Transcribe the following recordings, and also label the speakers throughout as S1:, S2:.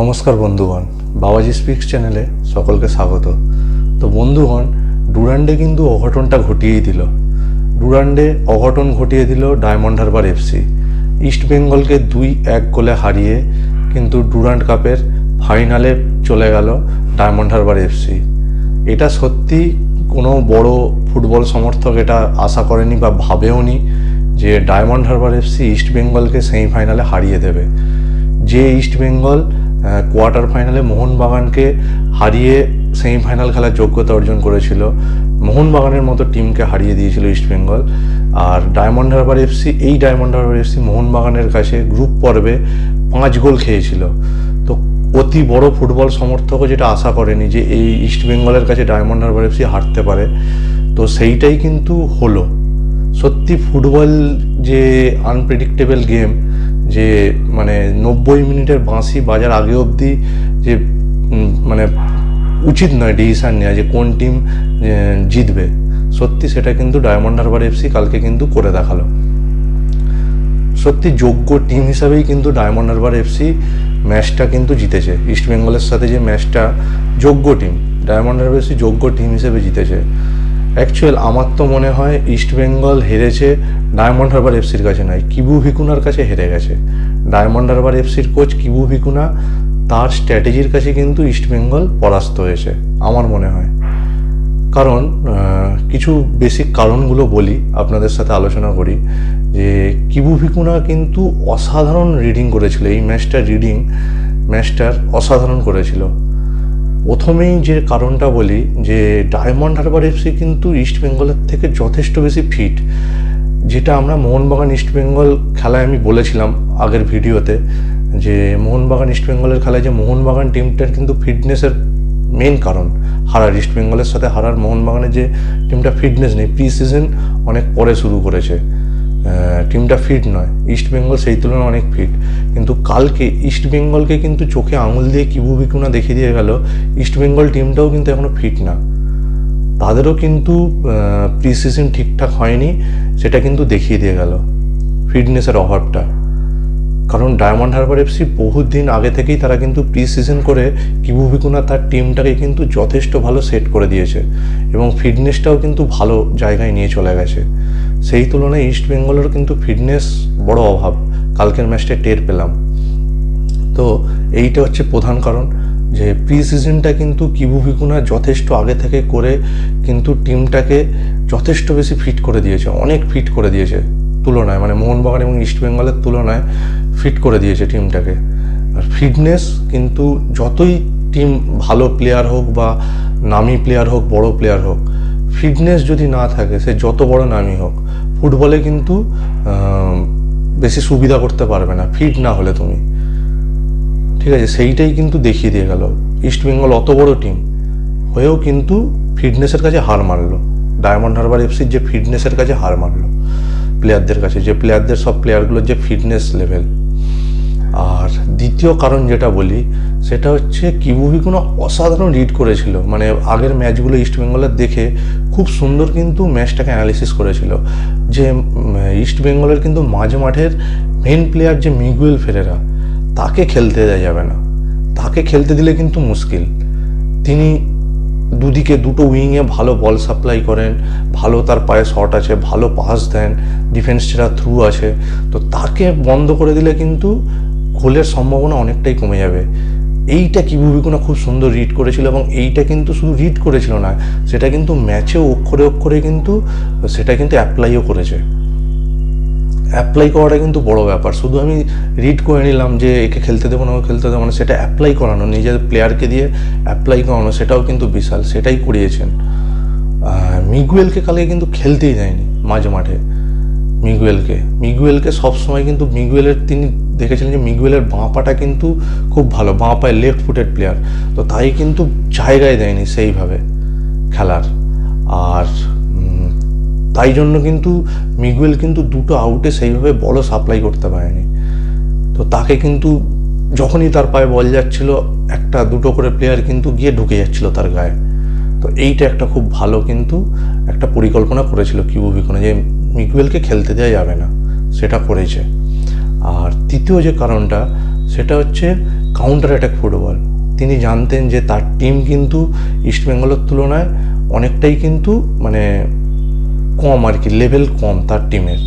S1: নমস্কার বন্ধুগণ, বাবাজি স্পিক্স চ্যানেলে সকলকে স্বাগত। তো বন্ধুগণ, ডুরান্ডে কিন্তু অঘটনটা ঘটিয়েই দিল। ডুরান্ডে অঘটন ঘটিয়ে দিল ডায়মন্ড হারবার এফসি। ইস্ট বেঙ্গলকে দুই এক গোলে হারিয়ে কিন্তু ডুরান্ড কাপের ফাইনালে চলে গেল ডায়মন্ড হারবার এফসি। এটা সত্যি কোনো বড় ফুটবল সমর্থক এটা আশা করেনি বা ভাবেওনি যে ডায়মন্ড হারবার এফসি ইস্ট বেঙ্গলকে সেমিফাইনালে হারিয়ে দেবে। যে ইস্ট বেঙ্গল কোয়ার্টার ফাইনালে মোহনবাগানকে হারিয়ে সেমিফাইনাল খেলার যোগ্যতা অর্জন করেছিল। মোহনবাগানের মতো টিমকে হারিয়ে দিয়েছিল ইস্ট বেঙ্গল আর ডায়মন্ড হারবার এফসি এই ডায়মন্ড হারবার এফসি মোহনবাগানের কাছে গ্রুপ পর্বে পাঁচ গোল খেয়েছিল। তো অতি বড় ফুটবল সমর্থকও যেটা আশা করেনি যে এই ইস্ট বেঙ্গলের কাছে ডায়মন্ড হারবার এফসি হারতে পারে। তো সেইটাই কিন্তু হলো। সত্যি ফুটবল যে আনপ্রেডিক্টেবল গেম যে মানে নব্বই মিনিটের বাঁশি বাজার আগে অবধি যে মানে উচিত নয় ডিসিশান নেওয়া যে কোন টিম জিতবে। সত্যি সেটা কিন্তু ডায়মন্ড হারবার এফসি কালকে কিন্তু করে দেখাল। সত্যি যোগ্য টিম হিসাবেই কিন্তু ডায়মন্ড হারবার এফসি ম্যাচটা কিন্তু জিতেছে। ইস্টবেঙ্গলের সাথে যে ম্যাচটা যোগ্য টিম ডায়মন্ড হারবার এফসি যোগ্য টিম হিসেবে জিতেছে। অ্যাকচুয়াল আমার তো মনে হয় ইস্ট বেঙ্গল হেরেছে ডায়মন্ড হারবার এফসির কাছে নয় কিবু ভিকুনার কাছে হেরে গেছে। ডায়মন্ড হারবার এফসির কোচ কিবু ভিকুনা তার স্ট্র্যাটেজির কাছে কিন্তু ইস্ট বেঙ্গল পরাস্ত হয়েছে, আমার মনে হয়। কারণ কিছু বেসিক কারণগুলো বলি, আপনাদের সাথে আলোচনা করি, যে কিবু ভিকুনা কিন্তু অসাধারণ রিডিং করেছিল, এই ম্যাচটার রিডিং ম্যাচটার অসাধারণ করেছিল। প্রথমেই যে কারণটা বলি যে ডায়মন্ড হারবার এফসি কিন্তু ইস্ট বেঙ্গলের থেকে যথেষ্ট বেশি ফিট যেটা আমরা মোহনবাগান ইস্ট বেঙ্গল খেলায় আমি বলেছিলাম আগের ভিডিওতে যে মোহনবাগান ইস্ট বেঙ্গলের খেলায় যে মোহনবাগান টিমটার কিন্তু ফিটনেসের মেন কারণ। হারার ইস্ট বেঙ্গলের সাথে হারার মোহনবাগানের যে টিমটা ফিটনেস নেই প্রি সিজন অনেক পরে শুরু করেছে। টিমটা ফিট নয়। ইস্ট বেঙ্গল সেই তুলনায় অনেক ফিট কিন্তু কালকে ইস্ট বেঙ্গলকে কিন্তু চোখে আঙুল দিয়ে কিবু বিকুনা দেখিয়ে দিয়ে গেল। ইস্ট বেঙ্গল টিমটাও কিন্তু এখনও ফিট না। তাদেরও কিন্তু প্রি সিজন ঠিকঠাক হয়নি, সেটা কিন্তু দেখিয়ে দিয়ে গেল। ফিটনেসের অভাবটা। কারণ ডায়মন্ড হারবার এফসি বহুদিন আগে থেকেই তারা কিন্তু প্রি সিজন করে কিবু বিকুনা তার টিমটাকে কিন্তু যথেষ্ট ভালো সেট করে দিয়েছে এবং ফিটনেসটাও কিন্তু ভালো জায়গায় নিয়ে চলে গেছে। সেই তুলনায় ইস্ট বেঙ্গলের কিন্তু ফিটনেস বড় অভাব। কালকের ম্যাচটা টের পেলাম। তো এইটা হচ্ছে প্রধান কারণ যে প্রি সিজনটা কিন্তু কিবু ভিকুনা যথেষ্ট আগে থেকে করে কিন্তু টিমটাকে যথেষ্ট বেশি ফিট করে দিয়েছে। অনেক ফিট করে দিয়েছে। তুলনায় মানে মোহনবাগান এবং ইস্ট বেঙ্গলের তুলনায় ফিট করে দিয়েছে টিমটাকে আর ফিটনেস কিন্তু যতই টিম ভালো প্লেয়ার হোক বা নামি প্লেয়ার হোক, বড় প্লেয়ার হোক ফিটনেস যদি না থাকে, সে যত বড় নামি হোক, ফুটবলে কিন্তু বেশি সুবিধা করতে পারবে না ফিট না হলে তুমি। ঠিক আছে, সেইটাই কিন্তু দেখিয়ে দিয়ে গেল। ইস্ট বেঙ্গল অত বড় টিম হয়েও কিন্তু ফিটনেসের কাছে হার মারলো ডায়মন্ড হারবার এফসির যে ফিটনেসের কাছে হার মারলো প্লেয়ারদের কাছে, যে প্লেয়ারদের সব প্লেয়ারগুলোর যে ফিটনেস লেভেল আর দ্বিতীয় কারণ যেটা বলি সেটা হচ্ছে কিবুবি কোনো অসাধারণ রিড করেছিল। মানে আগের ম্যাচগুলো ইস্ট বেঙ্গলের দেখে খুব সুন্দর কিন্তু ম্যাচটাকে অ্যানালিসিস করেছিল। যে উম, ইস্ট বেঙ্গলের কিন্তু মাঝ মাঠের মেন প্লেয়ার যে মিগুয়েল ফেরেরা তাকে খেলতে দেওয়া যাবে না। তাকে খেলতে দিলে কিন্তু মুশকিল। তিনি দুদিকে দুটো উইংয়ে ভালো বল সাপ্লাই করেন ভালো তার পায়ে শট আছে ভালো পাস দেন ডিফেন্স ছেড়া থ্রু আছে তো তাকে বন্ধ করে দিলে কিন্তু গোলের সম্ভাবনা অনেকটাই কমে যাবে। এইটা কিবুবিকুনা খুব সুন্দর রিড করেছিল এবং এইটা কিন্তু শুধু রিড করেছিল না, সেটা কিন্তু ম্যাচেও অক্ষরে অক্ষরে কিন্তু, সেটা কিন্তু অ্যাপ্লাইও করেছে। অ্যাপ্লাই করাটা কিন্তু বড় ব্যাপার। শুধু আমি রিড করে নিলাম যে একে খেলতে দেবো না খেলতে দেবো না সেটা অ্যাপ্লাই করানো, নিজের প্লেয়ারকে দিয়ে অ্যাপ্লাই করানো, সেটাও কিন্তু বিশাল, সেটাই করিয়েছেন। মিগুয়েলকে কালকে কিন্তু খেলতেই দেয়নি, মাঝ মাঠে। মিগুয়েলকে। মিগুয়েলকে সবসময় কিন্তু মিগুয়েলের, তিনি দেখেছিলেন যে মিগুয়েলের বাঁ পাটা কিন্তু খুব ভালো বাঁ পায়ে লেফট ফুটেড প্লেয়ার তো তাই কিন্তু জায়গায় দেয়নি সেইভাবে খেলার। আর তাই জন্য কিন্তু মিগুয়েল কিন্তু দুটো আউটে সেইভাবে বলও সাপ্লাই করতে পারেনি। তো তাকে কিন্তু যখনই তার পায়ে বল যাচ্ছিল, একটা দুটো করে প্লেয়ার কিন্তু গিয়ে ঢুকে যাচ্ছিল তার গায়ে। তো এইটা একটা খুব ভালো কিন্তু একটা পরিকল্পনা করেছিল কিবু ভিকোনে যে মিগুয়েলকে খেলতে দেওয়া যাবে না, সেটা করেছে। আর তৃতীয় যে কারণটা, সেটা হচ্ছে কাউন্টার অ্যাটাক ফুটবল তিনি জানতেন যে তার টিম কিন্তু ইস্টবেঙ্গলের তুলনায় অনেকটাই কিন্তু মানে কম আর কি লেভেল কম তার টিমের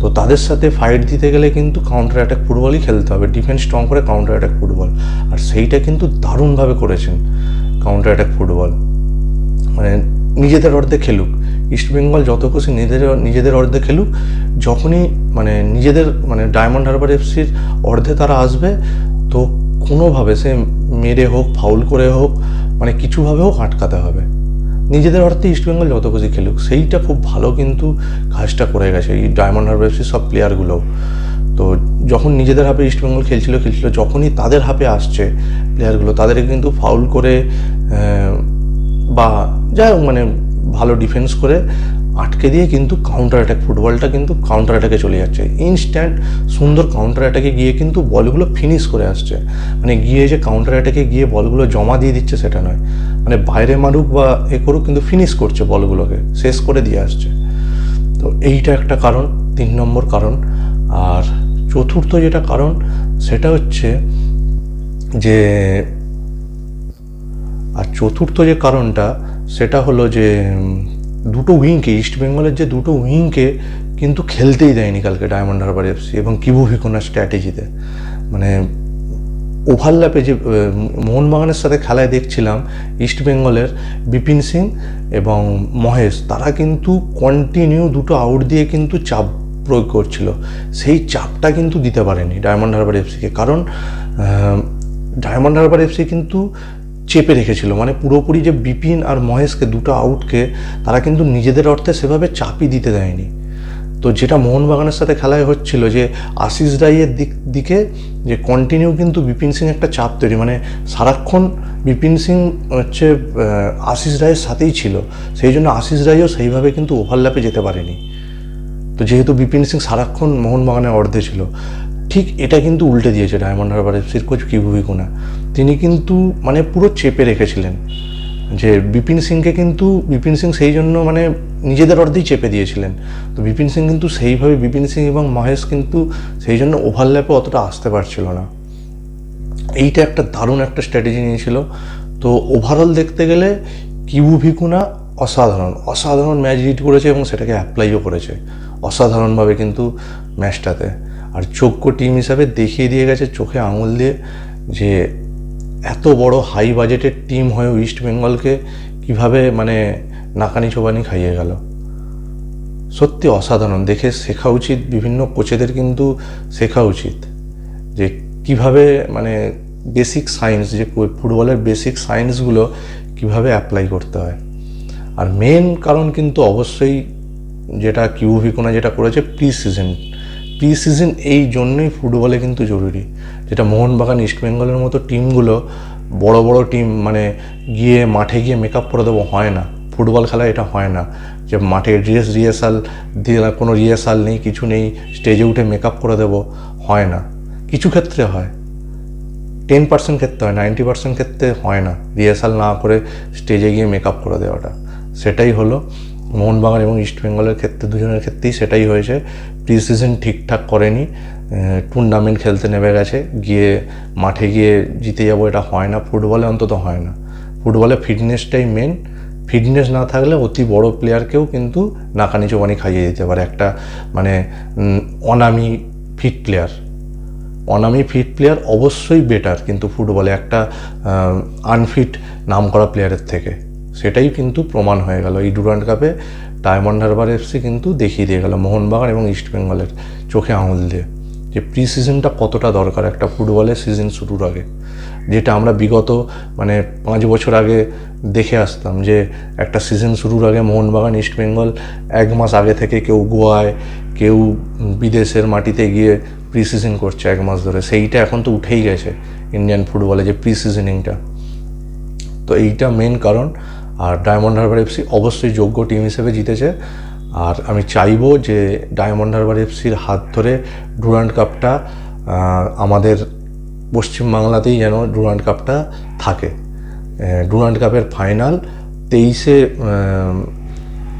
S1: তো তাদের সাথে ফাইট দিতে গেলে কিন্তু কাউন্টার অ্যাটাক ফুটবলই খেলতে হবে ডিফেন্স স্ট্রং করে কাউন্টার অ্যাটাক ফুটবল আর সেইটা কিন্তু দারুণভাবে করেছেন কাউন্টার অ্যাটাক ফুটবল মানে নিজেদের অর্ধে খেলুক। ইস্টবেঙ্গল যত খুশি নিজেদের নিজেদের অর্ধে খেলুক। যখনই মানে নিজেদের মানে ডায়মন্ড হারবার এফসির অর্ধে তারা আসবে, তো কোনোভাবে সে মেরে হোক ফাউল করে হোক মানে কিছুভাবে হোক আটকাতে হবে। নিজেদের অর্থে ইস্টবেঙ্গল যত খুশি খেলুক। সেইটা খুব ভালো কিন্তু কাজটা করে গেছে এই ডায়মন্ড হারবার এফসির সব প্লেয়ারগুলো তো যখন নিজেদের হাফে ইস্টবেঙ্গল খেলছিল খেলছিল, যখনই তাদের হাফে আসছে প্লেয়ারগুলো তাদেরকে কিন্তু ফাউল করে বা যাই হোক মানে ভালো ডিফেন্স করে আটকে দিয়ে কিন্তু কাউন্টার অ্যাটাক ফুটবলটা কিন্তু কাউন্টার অ্যাটাকে চলে যাচ্ছে। ইনস্ট্যান্ট সুন্দর কাউন্টার অ্যাটাকে গিয়ে কিন্তু বলগুলো ফিনিশ করে আসছে। মানে গিয়ে যে কাউন্টার অ্যাটাকে গিয়ে বলগুলো জমা দিয়ে দিচ্ছে সেটা নয়। মানে বাইরে মারুক বা এ করুক কিন্তু ফিনিশ করছে বলগুলোকে, শেষ করে দিয়ে আসছে। তো এইটা একটা কারণ, তিন নম্বর কারণ। আর চতুর্থ যেটা কারণ, সেটা হচ্ছে যে, আর চতুর্থ যে কারণটা সেটা হলো যে দুটো উইংকে ইস্ট বেঙ্গলের যে দুটো উইংকে কিন্তু খেলতেই দেয়নি কালকে ডায়মন্ড হারবার এফসি এবং কিবু ভিকোনার স্ট্র্যাটেজিতে মানে ওভারল্যাপে যে মোহনবাগানের সাথে খেলায় দেখছিলাম ইস্ট বেঙ্গলের বিপিন সিং এবং মহেশ, তারা কিন্তু কন্টিনিউ দুটো আউট দিয়ে কিন্তু চাপ প্রয়োগ করছিল। সেই চাপটা কিন্তু দিতে পারেনি ডায়মন্ড হারবার এফসিকে কারণ ডায়মন্ড হারবার এফসি কিন্তু চেপে রেখেছিল। মানে পুরোপুরি যে বিপিন আর মহেশকে দুটো আউটকে তারা কিন্তু নিজেদের অর্থে সেভাবে চাপই দিতে দেয়নি। তো যেটা মোহনবাগানের সাথে খেলায় হচ্ছিল যে আশিস রাইয়ের দিক, দিকে যে কন্টিনিউ কিন্তু বিপিন সিং একটা চাপ তৈরি। মানে সারাক্ষণ বিপিন সিং হচ্ছে আশিস রায়ের সাথেই ছিল। সেই জন্য আশিস রাইও সেইভাবে কিন্তু ওভারল্যাপে যেতে পারেনি। তো যেহেতু বিপিন সিং সারাক্ষণ মোহনবাগানের অর্ধে ছিল। ঠিক এটা কিন্তু উল্টে দিয়েছে ডায়মন্ড হারবার এফসির কোচ কিভুভি তিনি কিন্তু মানে পুরো চেপে রেখেছিলেন যে বিপিন সিংকে কিন্তু, বিপিন সিং সেই জন্য মানে নিজেদের অর্ধেই চেপে দিয়েছিলেন। তো বিপিন সিং কিন্তু সেইভাবে বিপিন সিং এবং মহেশ কিন্তু সেই জন্য ওভারল্যাপে অতটা আসতে পারছিল না। এইটা একটা দারুণ একটা স্ট্র্যাটেজি নিয়েছিল। তো ওভারঅল দেখতে গেলে কিবু ভিকুনা অসাধারণ অসাধারণ ম্যাচ লিড করেছে এবং সেটাকে অ্যাপ্লাইও করেছে। অসাধারণভাবে কিন্তু ম্যাচটাতে আর যোগ্য টিম হিসাবে দেখিয়ে দিয়ে গেছে, চোখে আঙুল দিয়ে যে এত বড় হাই বাজেটের টিম হয়েও ইস্ট বেঙ্গলকে কীভাবে মানে নাকানি চোবানি খাইয়ে গেল। সত্যি অসাধারণ। দেখে শেখা উচিত, বিভিন্ন কোচেদের কিন্তু শেখা উচিত যে কীভাবে মানে বেসিক সায়েন্স যে ফুটবলের বেসিক সায়েন্সগুলো কীভাবে অ্যাপ্লাই করতে হয়। আর মেন কারণ কিন্তু অবশ্যই যেটা কিউভিকোনা যেটা করেছে প্রি সিজন প্রি সিজন এই জন্যই ফুটবলে কিন্তু জরুরি। যেটা মোহনবাগান ইস্টবেঙ্গলের মতো টিমগুলো বড় বড় টিম মানে গিয়ে মাঠে গিয়ে মেকআপ করে দেবো হয় না। ফুটবল খেলা এটা হয় না। যে মাঠে ড্রেস রিহার্সাল দিয়ে কোনো রিহার্সাল নেই, কিছু নেই স্টেজে উঠে মেকআপ করে দেবো হয় না। কিছু ক্ষেত্রে হয়। টেন পার্সেন্ট ক্ষেত্রে হয় নাইনটি পার্সেন্ট ক্ষেত্রে হয় না। রিহার্সাল না করে স্টেজে গিয়ে মেকআপ করে দেওয়াটা। সেটাই হলো মোহনবাগান এবং ইস্টবেঙ্গলের ক্ষেত্রে দুজনের ক্ষেত্রেই সেটাই হয়েছে। প্রি সিজন ঠিকঠাক করেনি টুর্নামেন্ট খেলতে নেমে গেছে, গিয়ে মাঠে গিয়ে জিতে যাব এটা হয় না ফুটবলে অন্তত হয় না। ফুটবলে ফিটনেসটাই মেন ফিটনেস না থাকলে অতি বড় প্লেয়ারকেও কিন্তু নাকানি চোবানি খাইয়ে দিতে পারে। একটা মানে অনামি ফিট প্লেয়ার অনামি ফিট প্লেয়ার অবশ্যই বেটার কিন্তু ফুটবলে একটা আনফিট নাম করা প্লেয়ারের থেকে। সেটাই কিন্তু প্রমাণ হয়ে গেল। এই ডুরান্ড কাপে ডায়মন্ড হারবার এফসি কিন্তু দেখিয়ে দিয়ে গেল মোহনবাগান এবং ইস্টবেঙ্গলের চোখে আঙুল দিয়ে যে প্রি সিজনটা কতটা দরকার একটা ফুটবলের সিজন শুরুর আগে। যেটা আমরা বিগত মানে পাঁচ বছর আগে দেখে আসতাম যে একটা সিজন শুরুর আগে মোহনবাগান ইস্টবেঙ্গল এক মাস আগে থেকে কেউ গোয়ায়, কেউ বিদেশের মাটিতে গিয়ে প্রি সিজন করছে এক মাস ধরে। সেইটা এখন তো উঠেই গেছে ইন্ডিয়ান ফুটবলে যে প্রি সিজনিংটা তো এইটা মেন কারণ। আর ডায়মন্ড হারবার এফসি অবশ্যই যোগ্য টিম হিসেবে জিতেছে। আর আমি চাইব যে ডায়মন্ড হারবার এফসির হাত ধরে ডুরান্ড কাপটা আমাদের পশ্চিমবাংলাতেই যেন ডুরান্ড কাপটা থাকে। ডুরান্ড কাপের ফাইনাল তেইশে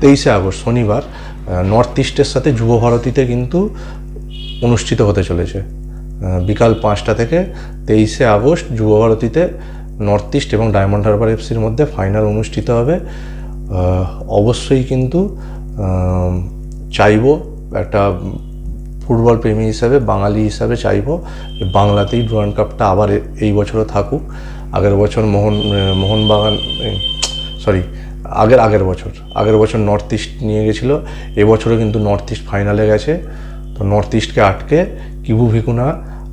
S1: তেইশে আগস্ট, শনিবার নর্থ ইস্টের সাথে যুব ভারতীতে কিন্তু অনুষ্ঠিত হতে চলেছে। বিকাল পাঁচটা থেকে তেইশে আগস্ট যুবভারতীতে নর্থ ইস্ট এবং ডায়মন্ড হারবার এফসির মধ্যে ফাইনাল অনুষ্ঠিত হবে। অবশ্যই কিন্তু চাইব একটা ফুটবল প্রেমী হিসাবে, বাঙালি হিসাবে চাইব যে বাংলাতেই ডুরান্ড কাপটা আবার এই বছরও থাকুক। আগের বছর মোহন মোহনবাগান সরি আগের আগের বছর আগের বছর নর্থ ইস্ট নিয়ে গেছিল এবছরও কিন্তু নর্থ ইস্ট ফাইনালে গেছে। তো নর্থ ইস্টকে আটকে কিবু ভিকুনা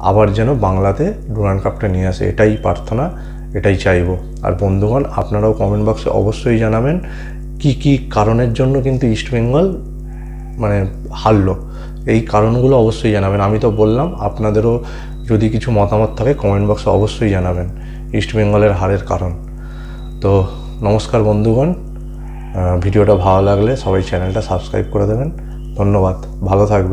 S1: আবার যেন বাংলাতে ডুরান্ড কাপটা নিয়ে আসে, এটাই প্রার্থনা। এটাই চাইব। আর বন্ধুগণ, আপনারাও কমেন্ট বক্সে অবশ্যই জানাবেন কি কি কারণের জন্য কিন্তু ইস্ট বেঙ্গল মানে হারলো। এই কারণগুলো অবশ্যই জানাবেন। আমি তো বললাম, আপনাদেরও যদি কিছু মতামত থাকে কমেন্ট বক্সে অবশ্যই জানাবেন ইস্ট বেঙ্গলের হারের কারণ। তো নমস্কার বন্ধুগণ ভিডিওটা ভালো লাগলে সবাই চ্যানেলটা সাবস্ক্রাইব করে দেবেন। ধন্যবাদ। ভালো থাকবেন।